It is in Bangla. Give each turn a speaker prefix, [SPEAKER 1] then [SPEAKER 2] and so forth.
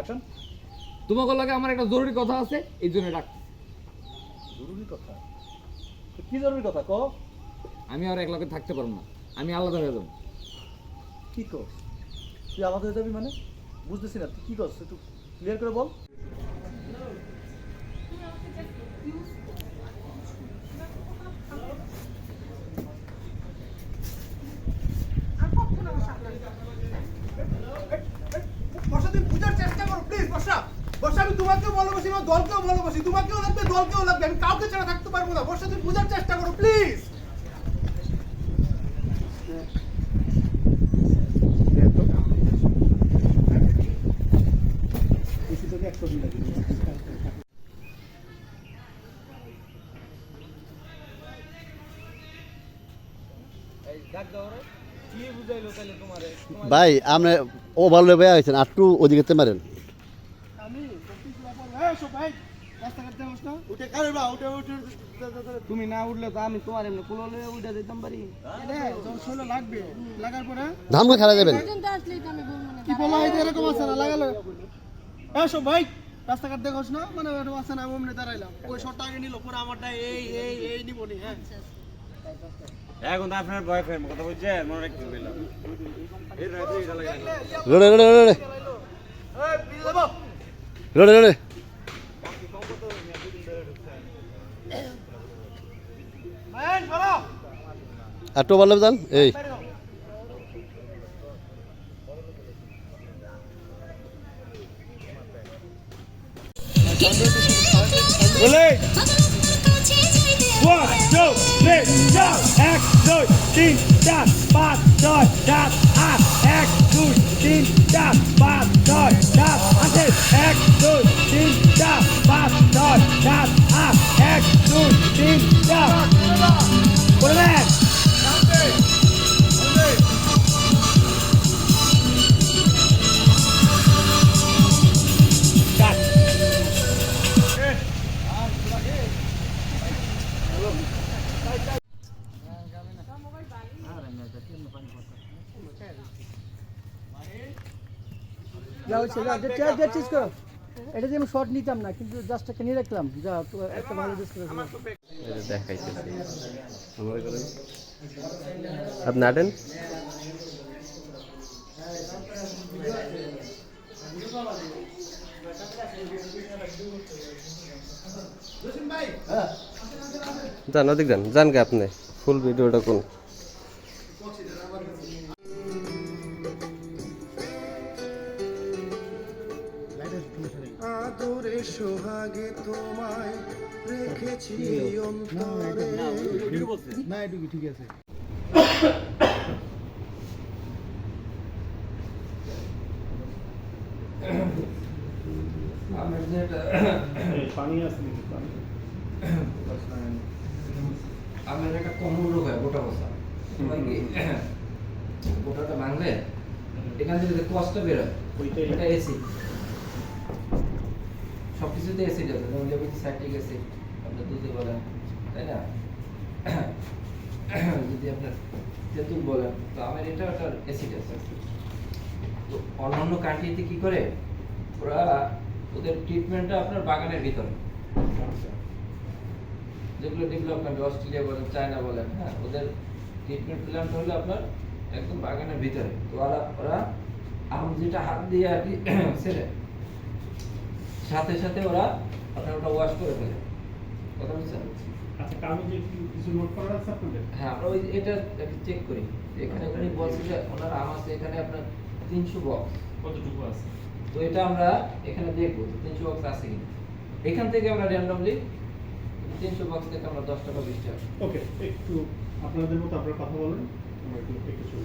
[SPEAKER 1] অ্যাকশন
[SPEAKER 2] তোমাকে লাগে আমার একটা জরুরি কথা আছে এই জন্য ডাক
[SPEAKER 1] জরুরি কথা? তো কি জরুরি কথা ক
[SPEAKER 2] আমি আর একলাকে থাকতে পারব না। আমি আলাদা হয়ে যাব।
[SPEAKER 1] কি কর তুই আলাদা হয়ে যাবি মানে? বুঝতেছি না তুই কি করছিস একটু ক্লিয়ার করে বল
[SPEAKER 3] বর্ষা তুমি বুঝার চেষ্টা করো প্লিজ বর্ষা বর্ষা আমি তোমাকেও ভালোবাসি আমার দলকেও ভালোবাসি। তোমাকেও লাগবে, দলকেও লাগবে। আমি কাউকে ছাড়া থাকতে পারব না। বর্ষা তুমি বুঝার চেষ্টা করো প্লিজ
[SPEAKER 4] ভাই, আপনি ও ভালো ভাই আছেন আর একটু ওদিকে মারেন।
[SPEAKER 3] ভাই রাস্তাঘাট যাওয়াস না উঠে কারে বা উঠে উঠে
[SPEAKER 5] তুমি না উঠলে তো আমি তোমার এমনি কুলোলে উঠে যেতাম পারি
[SPEAKER 3] লাগবে লাগার পরে
[SPEAKER 4] ধাম করে খেলা যাবেন
[SPEAKER 6] আমি
[SPEAKER 3] কি বলা হয় এরকম আছে না লাগালো এসো ভাই রাস্তাঘাট দেখোস না মানে ওরকম আছে না অমনি দাঁড়াইলাম ওই শটটা আগে নিল পরে আমারটা এই এই এই নিব নি হ্যাঁ
[SPEAKER 5] এখন তো আপনার বয়ফ্রেন্ড কথা বলছে মনে রাখতে পেলাম
[SPEAKER 4] রোডে রোডে রোডে
[SPEAKER 3] এই বিয়ে দেবো
[SPEAKER 4] রোডে রোডে
[SPEAKER 3] ম্যান
[SPEAKER 4] একটু ভালো যান এই
[SPEAKER 5] এক দুই তিন চার পাঁচ ছয় সাত
[SPEAKER 7] যা এটা দিয়ে আমি শর্ট নিতাম না কিন্তু জাস্ট একটা নিয়ে রাখলাম। যা
[SPEAKER 8] আপনি যান ওদিক যান যান কে আপনি ফুল ভিডিওটা কোন
[SPEAKER 3] আদরে সোহাগে তোমায় রেখেছি অন্তরে
[SPEAKER 7] না এটুকু ঠিক আছে
[SPEAKER 2] আমার একটা কমন রোগ হয় গোটা বসা। গোটাটা ভাঙলে? এখান থেকে যে কষ্ট বেরোয় এটা এসিড সব কিছুতে অ্যাসিড আছে যেমন যেমন অ্যাসিড আপনার দুধে বলেন তাই না? যদি আপনার তেঁতুল বলেন তো আমার এটা একটা অ্যাসিড আছে। তো অন্যান্য কান্ট্রিতে কি করে? ওরা ওদের ট্রিটমেন্টটা আপনার বাগানের ভিতরে। যেগুলো ডেভেলপমেন্ট অস্ট্রেলিয়া বলেন চায়না বলেন হ্যাঁ ওদের ট্রিটমেন্ট প্ল্যানটা হলো আপনার একদম বাগানের ভিতরে। তো ওরা ওরা আম যেটা হাত দিয়ে আর কি ছেড়ে সাথে সাথে ওরা আপনার ওটা ওয়াশ করে ফেলে। কথা বুঝছেন? হ্যাঁ আমরা ওই এটা চেক করি। এখানে ওখানে বলছে যে ওনার আম আছে এখানে আপনার তিনশো বক্স
[SPEAKER 9] কতটুকু আছে?
[SPEAKER 2] তো এটা আমরা এখানে দেখব তিনশো বক্স আছে কিনা। এখান থেকে আমরা র্যান্ডমলি তিনশো বক্স থেকে আমরা দশ টাকা বিশ টাকা
[SPEAKER 9] ওকে একটু আপনাদের মতো আপনারা কথা বলেন, আমরা একটু একটু ছবি